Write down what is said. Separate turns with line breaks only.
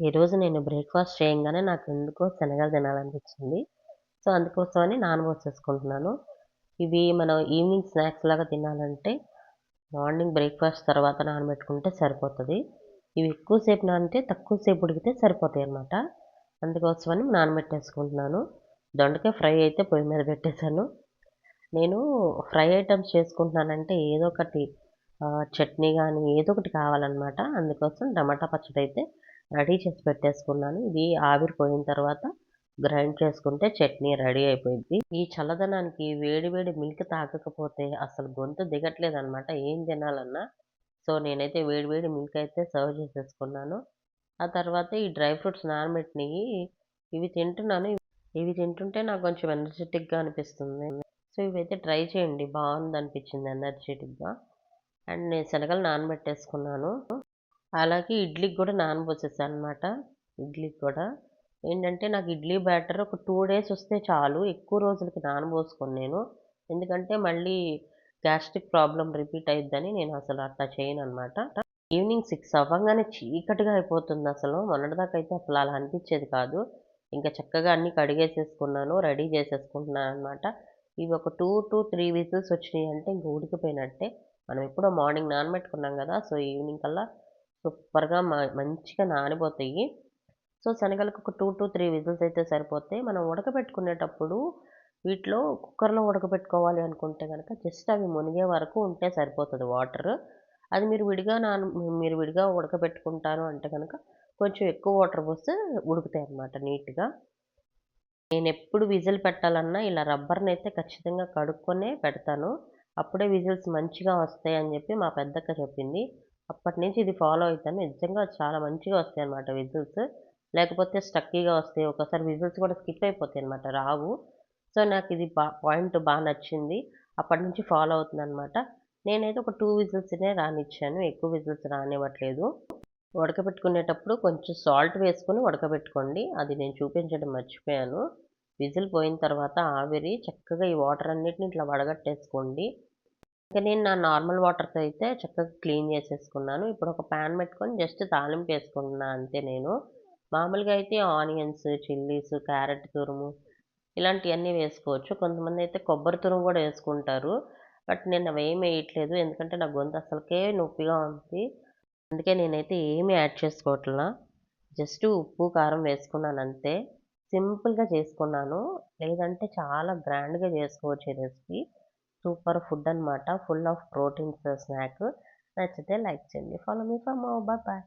ఈరోజు నేను బ్రేక్‌ఫాస్ట్ చేయంగానే నాకు ఎందుకో శనగలు తినాలనిపించింది. సో, అందుకోసమని నానబోసేసుకుంటున్నాను. ఇవి మనం ఈవినింగ్ స్నాక్స్ లాగా తినాలంటే మార్నింగ్ బ్రేక్‌ఫాస్ట్ తర్వాత నానబెట్టుకుంటే సరిపోతుంది ఇవి ఎక్కువసేపు నానంటే నానితే ఉడికితే సరిపోతాయి అన్నమాట సరిపోతాయన్నమాట. అందుకోసమని నానబెట్టేసుకుంటున్నాను. దొండకాయ ఫ్రై అయితే పొయ్యి మీద పెట్టేశాను. నేను ఫ్రై ఐటెమ్స్ చేసుకుంటున్నానంటే ఏదో ఒకటి చట్నీ కానీ ఏదో ఒకటి కావాలన్నమాట. అందుకోసం టమాటా పచ్చడి అయితే రెడీ చేసి పెట్టేసుకున్నాను. ఇది ఆవిరి పోయిన తర్వాత గ్రైండ్ చేసుకుంటే చట్నీ రెడీ అయిపోయింది ఈ చల్లదనానికి వేడి వేడి మిల్క్ తాగకపోతే అసలు గొంతు దిగట్లేదనమాట ఏం తినాలన్నా. సో, నేనైతే వేడి వేడి మిల్క్ అయితే సర్వ్ చేసేసుకున్నాను. ఆ తర్వాత ఈ డ్రై ఫ్రూట్స్ నానబెట్టినవి ఇవి తింటున్నాను. ఇవి తింటుంటే నాకు కొంచెం ఎనర్జెటిక్గా అనిపిస్తుంది. సో, ఇవైతే ట్రై చేయండి బాగుంది అనిపించింది ఎనర్జెటిక్గా అండ్ నేను శనగలు నానబెట్టేసుకున్నాను. అలాగే ఇడ్లీకి కూడా నానబోసేసాననమాట. ఇడ్లీకి కూడా. ఏంటంటే నాకు ఇడ్లీ బ్యాటర్ ఒక టూ డేస్ వస్తే చాలు. ఎక్కువ రోజులకి నానబోసుకోను నేను. ఎందుకంటే మళ్ళీ గ్యాస్ట్రిక్ ప్రాబ్లం రిపీట్ అయిద్దని నేను అసలు అట్లా చేయను అనమాట ఈవినింగ్ సిక్స్ అవ్వగానే చీకటిగా అయిపోతుంది అసలు మొన్నటిదాకా అయితే అసలు అలా అనిపించేది కాదు. ఇంకా చక్కగా అన్ని కడిగేసేసుకున్నాను. రెడీ చేసేసుకుంటున్నాను అనమాట ఇవి ఒక 2-3 విజిల్స్ వచ్చినాయంటే ఇంక ఉడికిపోయినట్టే. మనం ఎప్పుడో మార్నింగ్ నానబెట్టుకున్నాం కదా! సో, ఈవినింగ్ కల్లా సూపర్‌గా మ మంచిగా నానిపోతాయి. సో, శనగలకు ఒక 2-3 విజిల్స్ అయితే సరిపోతాయి. మనం ఉడకబెట్టుకునేటప్పుడు వీటిలో కుక్కర్‌లో ఉడకబెట్టుకోవాలి అనుకుంటే కనుక జస్ట్ అవి మునిగే వరకు ఉంటే సరిపోతుంది వాటర్. అది మీరు విడిగా నాన మీరు విడిగా ఉడకబెట్టుకుంటాను అంటే కనుక కొంచెం ఎక్కువ వాటర్ పోస్తే ఉడుకుతాయి అన్నమాట నీట్‌గా. నేను ఎప్పుడు విజిల్ పెట్టాలన్నా ఇలా రబ్బర్ని అయితే ఖచ్చితంగా కడుక్కొనే పెడతాను. అప్పుడే విజిల్స్ మంచిగా వస్తాయని చెప్పి మా పెద్దక్క చెప్పింది. అప్పటినుంచి ఇది ఫాలో అవుతాను నిజంగా చాలా మంచిగా వస్తాయి అనమాట విజిల్స్. లేకపోతే స్టక్కీగా వస్తాయి. ఒకసారి విజిల్స్ కూడా స్కిప్ అయిపోతాయి అనమాట రావు. సో, నాకు ఇది బా పాయింట్ బాగా నచ్చింది. అప్పటినుంచి ఫాలో అవుతుంది అనమాట నేనైతే ఒక టూ విజిల్స్‌నే రానిచ్చాను. ఎక్కువ విజిల్స్ రానివ్వట్లేదు. ఉడకబెట్టుకునేటప్పుడు కొంచెం సాల్ట్ వేసుకొని ఉడకబెట్టుకోండి. అది నేను చూపించడం మర్చిపోయాను. విజిల్ పోయిన తర్వాత ఆవిరి చక్కగా ఈ వాటర్ అన్నిటిని ఇట్లా వడగట్టేసుకోండి. ఇంకా నేను నా నార్మల్ వాటర్‌తో అయితే చక్కగా క్లీన్ చేసేసుకున్నాను. ఇప్పుడు ఒక పాన్ పెట్టుకొని జస్ట్ తాలింపు వేసుకుంటున్నాను అంతే నేను. మామూలుగా అయితే ఆనియన్స్, చిల్లీస్, క్యారెట్ తురుము ఇలాంటివన్నీ వేసుకోవచ్చు. కొంతమంది అయితే కొబ్బరి తురుము కూడా వేసుకుంటారు. బట్ నేను అవి ఏమి వేయట్లేదు. ఎందుకంటే నా గొంతు అసలుకే నొప్పిగా ఉంది. అందుకే నేనైతే ఏమి యాడ్ చేసుకోవట్లా. జస్ట్ ఉప్పు, కారం వేసుకున్నాను అంతే సింపుల్‌గా చేసుకున్నాను. లేదంటే చాలా గ్రాండ్‌గా చేసుకోవచ్చు ఈ రెసిపీ. సూపర్ ఫుడ్ అనమాట. Full of proteins snack. నచ్చితే లైక్ చేయండి. Follow me for more. Bye